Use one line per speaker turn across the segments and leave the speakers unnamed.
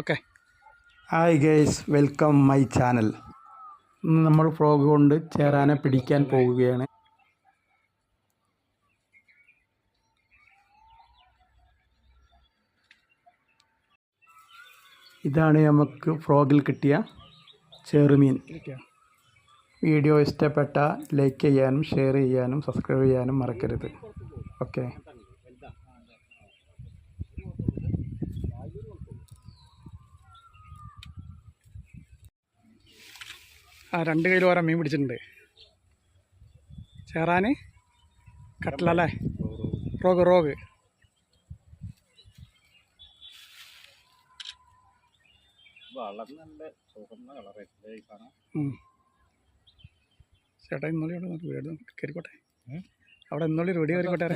Okay.
Hi guys welcome my channel ഇന്ന് നമ്മൾ frog കൊണ്ട് ചേരാനെ പിടിക്കാൻ പോവുകയാണ്. ഇതാണ് നമുക്ക് ഫ്രോഗിൽ കിട്ടിയ ചെറുമീൻ. വീഡിയോ ഇഷ്ടപ്പെട്ട ലൈക്ക് ചെയ്യാനും ഷെയർ ചെയ്യാനും സബ്സ്ക്രൈബ് ചെയ്യാനും മറക്കരുത്. ഓക്കെ
ആ രണ്ട് കിലോ വരെ മീൻ പിടിച്ചിട്ടുണ്ട്. ചേറാന് കട്ടലല്ലേ റോഗ് റോഗ്. ഉം. ചേട്ടാ ഇന്നലെ വീട് കയറിക്കോട്ടെ? അവിടെ ഇന്നലെ ഒരു വെടി കയറിക്കോട്ടെ?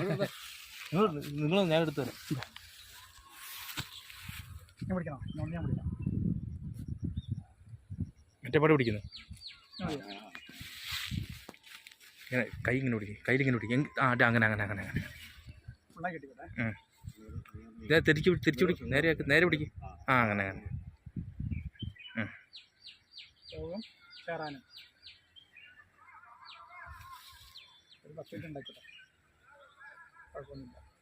നിങ്ങൾ ഞാൻ എടുത്തു തരാം.
ഞാൻ പിടിക്കണം. ഞാൻ പിടിക്കാം.
മറ്റേ പാട് പിടിക്കുന്നു. ഇങ്ങനെ കൈ ഇങ്ങനെ പിടിക്കും കയ്യിൽ ഇങ്ങനെ പിടിക്കും. ആ അങ്ങനെ അങ്ങനെ അങ്ങനെ അങ്ങനെ. തിരിച്ചു പിടി- പിടിക്കും. നേരെ നേരെ പിടിക്കും. ആ അങ്ങനെ അങ്ങനെ.
ഒരു പത്ത് മിനിറ്റ് കുഴപ്പമൊന്നുമില്ല.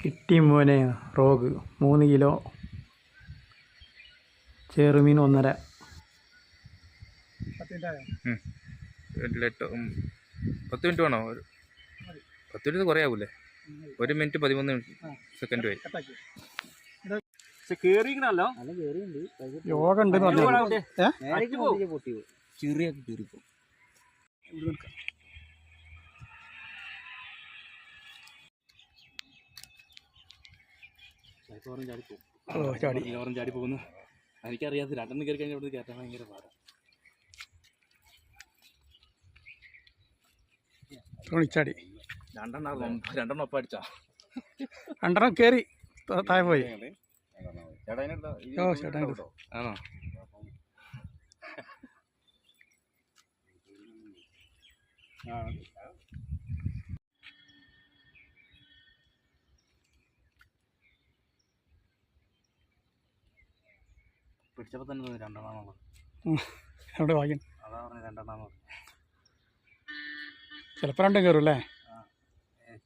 കിട്ടി മോനെ റോഗ്. മൂന്ന് കിലോ ചേറുമീൻ ഒന്നര.
പത്ത് മിനിറ്റ്
വേണോ? ഒരു പത്ത് മിനിറ്റ് കുറേ ആവൂലേ ഒരു മിനിറ്റ് പതിമൂന്ന് സെക്കൻഡ് വരും
യോഗ ഉണ്ട് ചെറിയ ഏ ഇവിടെ നിൽക്കാം ഓ ചാടി.
ഓറഞ്ച് ചാടി പോകുന്നു. എനിക്കറിയാത്ത രണ്ടെണ്ണം കയറി കഴിഞ്ഞാൽ ഇവിടെ കയറ്റാൻ ഭയങ്കര പാടാണ്
തോണിച്ചാടി
രണ്ടെണ്ണം രണ്ടെണ്ണം ഒപ്പം അടിച്ചാ.
രണ്ടെണ്ണം കയറി താഴെ പോയി. ഓ ചേട്ടാ
ആണോ? പിടിച്ചപ്പോൾ തന്നെ
എവിടെ വാങ്ങിയും
അതാ പറഞ്ഞത് രണ്ടെണ്ണാന്നുള്ളത്
ചിലപ്പോൾ രണ്ടും കയറും അല്ലേ?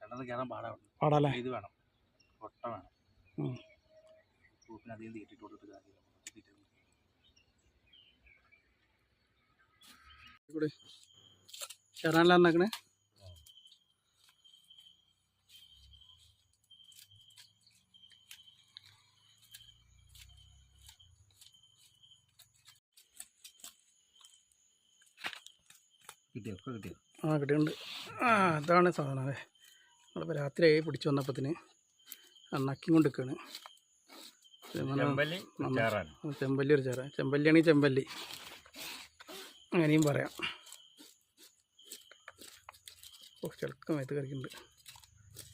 രണ്ടെണ്ണം കയറാൻ പാടാണ്
പാടാല്ലേ?
ഇത് വേണം. കൊട്ട വേണം. അധികം തീറ്റിട്ട് കൊടുത്തിട്ട് കാര്യമില്ല.
കൂടെ
കിട്ടിയോ? ഒക്കെ കിട്ടിയോ?
ആ കിട്ടിയുണ്ട് ആ അതാണ് സാധനം അതെ നമ്മളിപ്പോൾ രാത്രിയായി പിടിച്ചു വന്നപ്പത്തിന് നക്കി കൊണ്ട് നിൽക്കുകയാണ്
ചെമ്പല്ലി
ചെമ്പല്ലി ഒരു ചേര ചെമ്പല്ലിയാണെങ്കിൽ ചെമ്പല്ലി. അങ്ങനെയും പറയാം. ഓ ചിലക്കം മേത്ത് കറിക്കുന്നുണ്ട്